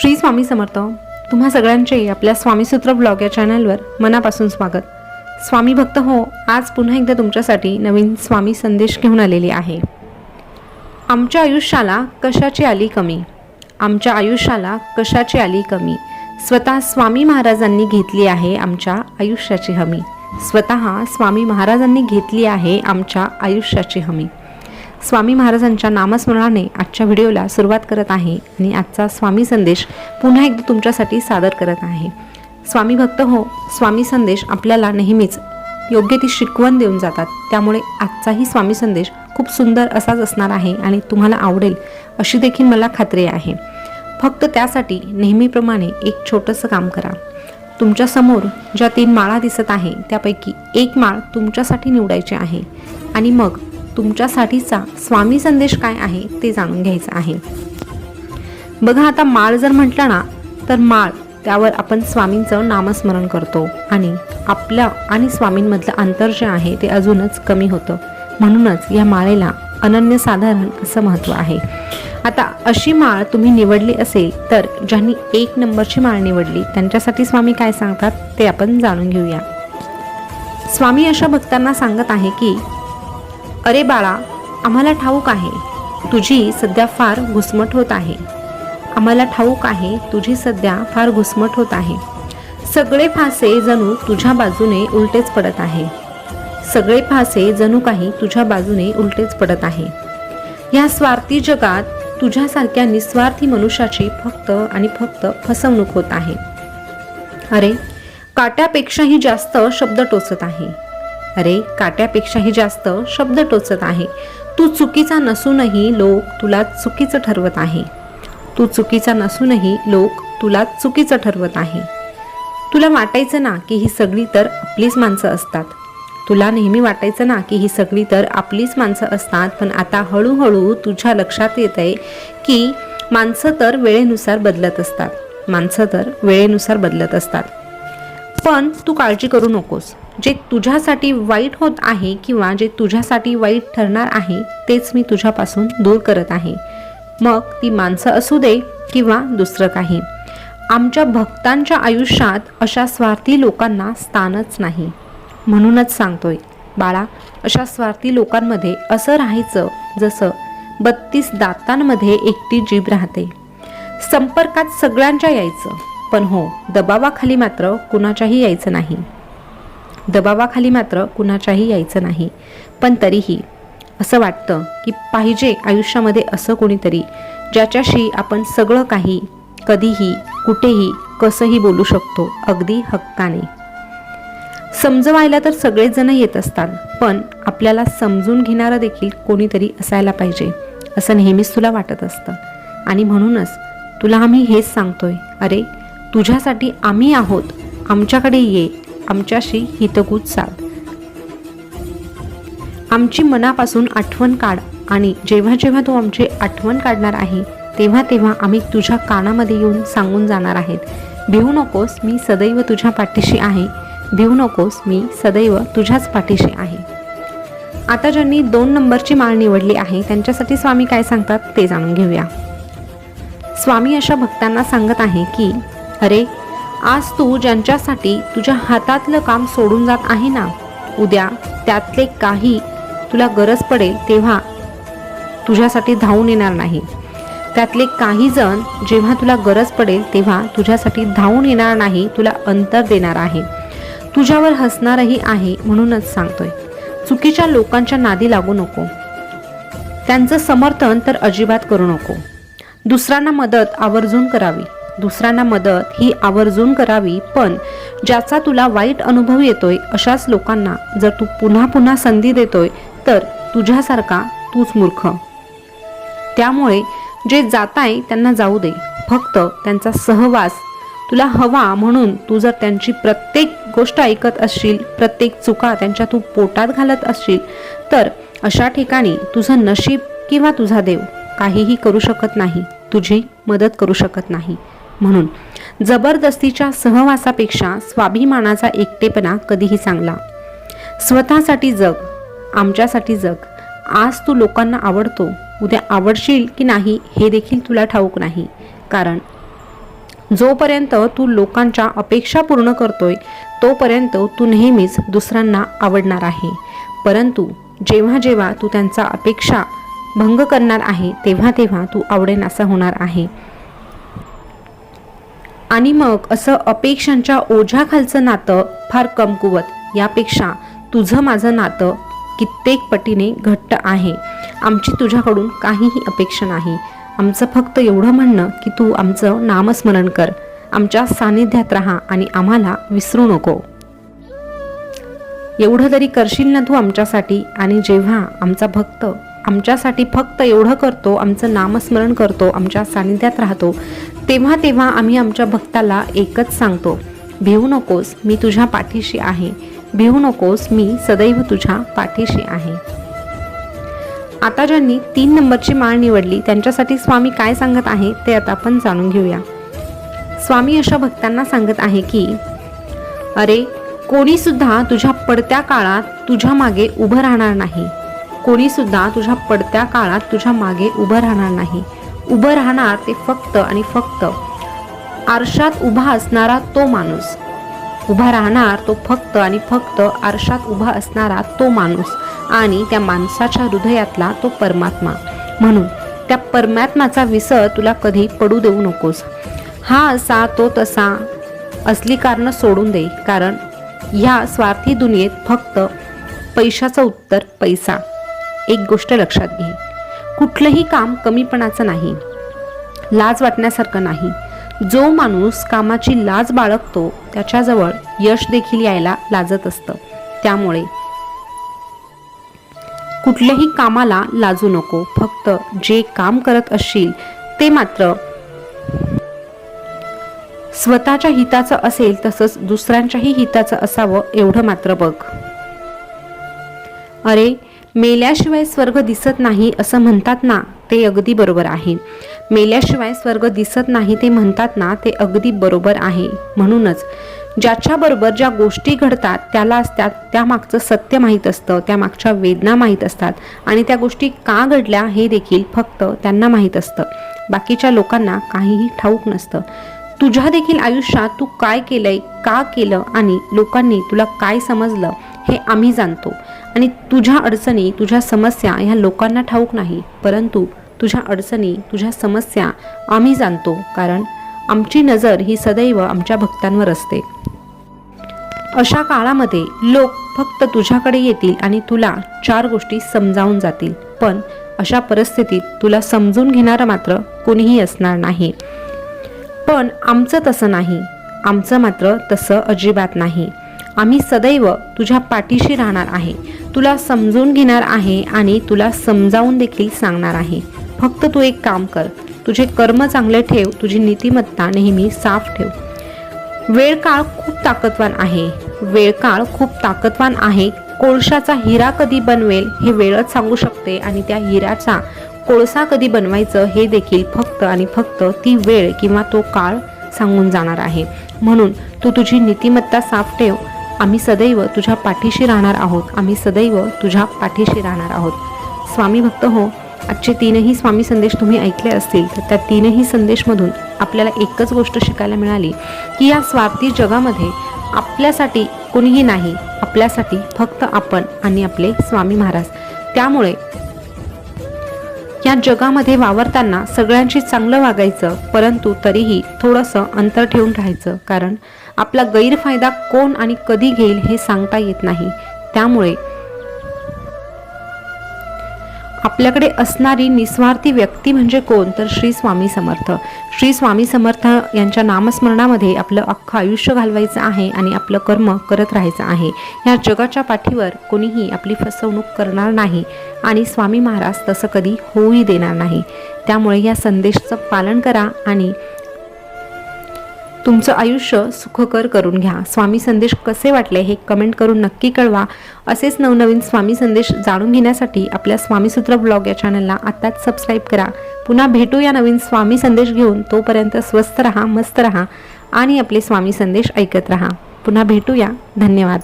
श्री स्वामी समर्थ तुम्हा सगळ्यांचे आपल्या स्वामीसूत्र ब्लॉग या चॅनलवर मनापासून स्वागत. स्वामी भक्त हो आज पुन्हा एकदा तुमच्यासाठी नवीन स्वामी संदेश घेऊन आलेली आहे. आमच्या आयुष्याला कशाची आली कमी? आमच्या आयुष्याला कशाची आली कमी? स्वतः स्वामी महाराजांनी घेतली आहे आमच्या आयुष्याची हमी. स्वतः स्वामी महाराजांनी घेतली आहे आमच्या आयुष्याची हमी. स्वामी महाराजांच्या नामस्मरणाने आजच्या व्हिडिओला सुरुवात करत आहे आणि आजचा स्वामी संदेश पुन्हा एकदा तुमच्यासाठी सादर करत आहे. स्वामी भक्त हो स्वामी संदेश आपल्याला नेहमीच योग्य ती शिकवण देऊन जातात. त्यामुळे आजचाही स्वामी संदेश खूप सुंदर असाच असणार आहे आणि तुम्हाला आवडेल अशी देखील मला खात्री आहे. फक्त त्यासाठी नेहमीप्रमाणे एक छोटंसं काम करा. तुमच्यासमोर ज्या तीन माळा दिसत आहे त्यापैकी एक माळ तुमच्यासाठी निवडायची आहे. आणि मग तुमच्यासाठीचा स्वामी संदेश काय आहे ते जाणून घ्यायचं आहे. बघा आता माळ जर म्हटलं ना तर माळ त्यावर आपण स्वामींचं नामस्मरण करतो आणि आपल्या आणि स्वामींमधलं अंतर जे आहे ते अजूनच कमी होतं. म्हणूनच या माळेला अनन्यसाधारण असं महत्त्व आहे. आता अशी माळ तुम्ही निवडली असेल तर ज्यांनी एक नंबरची माळ निवडली त्यांच्यासाठी स्वामी काय सांगतात ते आपण जाणून घेऊया. स्वामी अशा भक्तांना सांगत आहे की अरे बाळा आम्हाला ठाऊक आहे तुझी सध्या फार घुसमट होत आहे. आम्हाला ठाऊक आहे तुझी सध्या फार घुसमट होत आहे. सगळे फासे जणू तुझ्या बाजूने उलटेच पडत आहे. सगळे फासे जणू काही तुझ्या बाजूने उलटेच पडत आहे. या स्वार्थी जगात तुझ्यासारख्या निस्वार्थी मनुष्याची फक्त आणि फक्त फसवणूक होत आहे. अरे काट्यापेक्षाही जास्त शब्द टोचत आहे. अरे काट्यापेक्षाही जास्त शब्द टोचत आहे. तू चुकीचा नसूनही लोक तुला चुकीचं ठरवत आहे. तू चुकीचा नसूनही लोक तुला चुकीचं ठरवत आहे. तुला वाटायचं ना की ही सगळी तर आपलीच माणसं असतात. तुला नेहमी वाटायचं ना की ही सगळी तर आपलीच माणसं असतात पण आता हळूहळू तुझ्या लक्षात येत आहे की माणसं तर वेळेनुसार बदलत असतात. माणसं तर वेळेनुसार बदलत असतात. पण तू काळजी करू नकोस. जे तुझ्यासाठी वाईट होत आहे किंवा जे तुझ्यासाठी वाईट ठरणार आहे तेच मी तुझ्यापासून दूर करत आहे. मग ती माणसं असू दे किंवा दुसरं काही. आमच्या भक्तांच्या आयुष्यात अशा स्वार्थी लोकांना स्थानच नाही. म्हणूनच सांगतोय बाळा अशा स्वार्थी लोकांमध्ये असं राहायचं जसं बत्तीस दातांमध्ये एकटी जीभ राहते. संपर्कात सगळ्यांच्या यायचं. पण हो दबावाखाली मात्र कुणाच्याही यायचं नाही. दबावाखाली मात्र कुणाच्याही यायचं नाही. पण तरीही असं वाटतं की पाहिजे आयुष्यामध्ये असं कोणीतरी ज्याच्याशी आपण सगळं काही कधीही कुठेही कसंही बोलू शकतो अगदी हक्काने. समजवायला तर सगळेजण येत असतात पण आपल्याला समजून घेणारं देखील कोणीतरी असायला पाहिजे असं नेहमीच तुला वाटत असतं. आणि म्हणूनच तुला आम्ही हेच सांगतोय अरे तुझ्यासाठी आम्ही आहोत. आमच्याकडे ये. आमच्याशी हितगूज साध. आमची मनापासून आठवण काढ आणि जेव्हा जेव्हा तू आमची आठवण काढणार आहे तेव्हा तेव्हा आम्ही तुझ्या कानामध्ये येऊन सांगून जाणार आहेत. भिवू नकोस मी सदैव तुझ्या पाठीशी आहे. भिवू नकोस मी सदैव तुझ्याच पाठीशी आहे. आता ज्यांनी दोन नंबरची माळ निवडली आहे त्यांच्यासाठी स्वामी काय सांगतात ते जाणून घेऊया. स्वामी अशा भक्तांना सांगत आहे की अरे आज तू ज्यांच्यासाठी तुझ्या हातातलं काम सोडून जात आहे ना उद्या त्यातले काही तुला गरज पडेल तेव्हा तुझ्यासाठी धावून येणार नाही. त्यातले काही जण जेव्हा तुला गरज पडेल तेव्हा तुझ्यासाठी धावून येणार नाही तुला अंतर देणार आहे. तुझ्यावर हसणारही आहे म्हणूनच सांगतोय. चुकीच्या लोकांच्या नादी लागू नको. त्यांचं समर्थन तर अजिबात करू नको. दुसऱ्यांना मदत आवर्जून करावी. दुसऱ्यांना मदत ही आवर्जून करावी पण ज्याचा तुला वाईट अनुभव येतोय अशाच लोकांना जर तू पुन्हा पुन्हा संधी देतोय तर तुझ्यासारखा तूच मूर्ख. त्यामुळे जे जाताय त्यांना जाऊ दे. फक्त त्यांचा सहवास. तुला हवा म्हणून तू जर त्यांची प्रत्येक गोष्ट ऐकत असशील प्रत्येक चुका त्यांच्या तू पोटात घालत असशील तर अशा ठिकाणी तुझं नशीब किंवा तुझा देव काहीही करू शकत नाही. तुझी मदत करू शकत नाही. म्हणून जबरदस्तीच्या सहवासापेक्षा स्वाभिमानाचा एकटेपणा कधीही चांगला. स्वतःसाठी जग आमच्यासाठी जग. आज तू लोकांना आवडतो उद्या आवडशील की नाही हे देखील तुला ठाऊक नाही. कारण जोपर्यंत तू लोकांच्या अपेक्षा पूर्ण करतोय तोपर्यंत तू नेहमीच दुसऱ्यांना आवडणार आहे. परंतु जेव्हा जेव्हा तू त्यांचा अपेक्षा भंग करणार आहे तेव्हा तेव्हा तू आवडेनासा होणार आहे. आणि मग असं अपेक्षांच्या ओझ्याखालचं नातं फार कमकुवत. यापेक्षा तुझं माझं नातं कित्येक पटीने घट्ट आहे. आमची तुझ्याकडून काहीही अपेक्षा नाही. आमचं फक्त एवढं म्हणणं की तू आमचं नामस्मरण कर. आमच्या सानिध्यात राहा आणि आम्हाला विसरू नको. एवढं तरी करशील ना तू आमच्यासाठी आणि जेव्हा आमचा भक्त आमच्यासाठी फक्त एवढं करतो आमचं नामस्मरण करतो आमच्या सानिध्यात राहतो तेव्हा तेव्हा आम्ही आमच्या भक्ताला एकच सांगतो भिवू नकोस मी तुझ्या पाठीशी आहे. भिवू नकोस मी सदैव तुझ्या पाठीशी आहे. आता ज्यांनी तीन नंबरची माळ निवडली त्यांच्यासाठी स्वामी काय सांगत आहे ते आता आपण जाणून घेऊया. स्वामी अशा भक्तांना सांगत आहे की अरे कोणीसुद्धा तुझ्या पडत्या काळात तुझ्या मागे उभं राहणार नाही. कोणीसुद्धा तुझ्या पडत्या काळात तुझ्या मागे उभं राहणार नाही. उभं राहणार ते फक्त आणि फक्त. आरशात उभा असणारा तो माणूस. उभा राहणार तो फक्त आणि फक्त आरशात उभा असणारा तो माणूस आणि त्या माणसाच्या हृदयातला तो परमात्मा. म्हणून त्या परमात्माचा विसर तुला कधी पडू देऊ नकोस. हा असा तो तसा असली कारणं सोडून दे कारण ह्या स्वार्थी दुनियेत फक्त पैशाचं उत्तर पैसा. एक गोष्ट लक्षात घे. कुठलंही काम कमीपणाचं नाही. लाज वाटण्यासारखं नाही. जो माणूस कामाची लाज बाळगतो त्याच्याजवळ यश देखील यायला लाजत असतं. त्यामुळे कुठल्याही कामाला लाजू नको. फक्त जे काम करत असशील ते मात्र स्वतःच्या हिताचं असेल तसंच दुसऱ्यांच्याही हिताचं असावं एवढं मात्र बघ. अरे मेल्याशिवाय स्वर्ग दिसत नाही असं म्हणतात ना ते अगदी बरोबर आहे. मेल्याशिवाय स्वर्ग दिसत नाही ते म्हणतात ना ते अगदी बरोबर आहे. म्हणूनच ज्याच्याबरोबर ज्या गोष्टी घडतात त्याला त्या त्यामागचं सत्य माहीत असतं त्यामागच्या वेदना माहीत असतात. आणि त्या गोष्टी का घडल्या हे देखील फक्त त्यांना माहीत असतं. बाकीच्या लोकांना काहीही ठाऊक नसतं. तुझ्या देखील आयुष्यात तू काय केलंय का केलं आणि लोकांनी तुला काय समजलं हे आम्ही जाणतो. आणि तुझ्या अडचणी तुझ्या समस्या ह्या लोकांना ठाऊक नाही परंतु तुझ्या अडचणी तुझ्या समस्या आम्ही जाणतो कारण आमची नजर ही सदैव आमच्या भक्तांवर असते. अशा काळामध्ये लोक फक्त तुझ्याकडे येतील आणि तुला चार गोष्टी समजावून जातील पण अशा परिस्थितीत तुला समजून घेणारं मात्र कोणीही असणार नाही. पण आमचं तसं नाही आमचं मात्र तसं अजिबात नाही. आम्ही सदैव तुझ्या पाठीशी राहणार आहे. तुला समजून घेणार आहे आणि तुला समजावून देखील सांगणार आहे. फक्त तू एक काम कर. तुझे कर्म चांगले ठेव. तुझी नीतिमत्ता नेहमी साफ ठेव. वेळ काळ खूप ताकदवान आहे. वेळ काळ खूप ताकदवान आहे. कोळशाचा हिरा कधी बनवेल हे वेळच सांगू शकते आणि त्या हिऱ्याचा कोळसा कधी बनवायचं हे देखील फक्त आणि फक्त ती वेळ किंवा तो काळ सांगून जाणार आहे. म्हणून तू तुझी नीतिमत्ता साफ ठेव. आम्ही सदैव तुझ्या पाठीशी राहणार आहोत. आम्ही सदैव तुझ्या पाठीशी राहणार आहोत. स्वामी भक्त हो आजचे तीनही स्वामी संदेश तुम्ही ऐकले असतील तर त्या तीनही संदेशमधून आपल्याला एकच गोष्ट शिकायला मिळाली की या स्वार्थी जगामध्ये आपल्यासाठी कोणीही नाही आपल्यासाठी फक्त आपण आणि आपले स्वामी महाराज. त्यामुळे जगामध्ये वावरताना सगळ्यांशी चांगलं वागायचं परंतु तरीही थोडंसं अंतर ठेवून राहायचं. कारण आपला गैरफायदा कोण आणि कधी घेईल हे सांगता येत नाही. त्यामुळे आपल्याकडे असणारी निस्वार्थी व्यक्ती म्हणजे कोण? तर श्री स्वामी समर्थ. श्री स्वामी समर्थ यांच्या नामस्मरणामध्ये आपलं अख्खं आयुष्य घालवायचं आहे आणि आपलं कर्म करत राहायचं आहे. या जगाच्या पाठीवर कोणीही आपली फसवणूक करणार नाही आणि स्वामी महाराज तसं कधी होऊही देणार नाही. त्यामुळे या संदेशाचं पालन करा आणि तुमचं आयुष्य सुखकर करून घ्या. स्वामी संदेश कसे वाटले हे कमेंट करून नक्की कळवा. असेच नवनवीन स्वामी संदेश जाणून घेण्यासाठी आपल्या स्वामीसूत्र ब्लॉग या चॅनलला आत्ताच सबस्क्राईब करा. पुन्हा भेटू या नवीन स्वामी संदेश घेऊन. तोपर्यंत स्वस्थ रहा मस्त रहा आणि आपले स्वामी संदेश ऐकत रहा. पुन्हा भेटूया. धन्यवाद.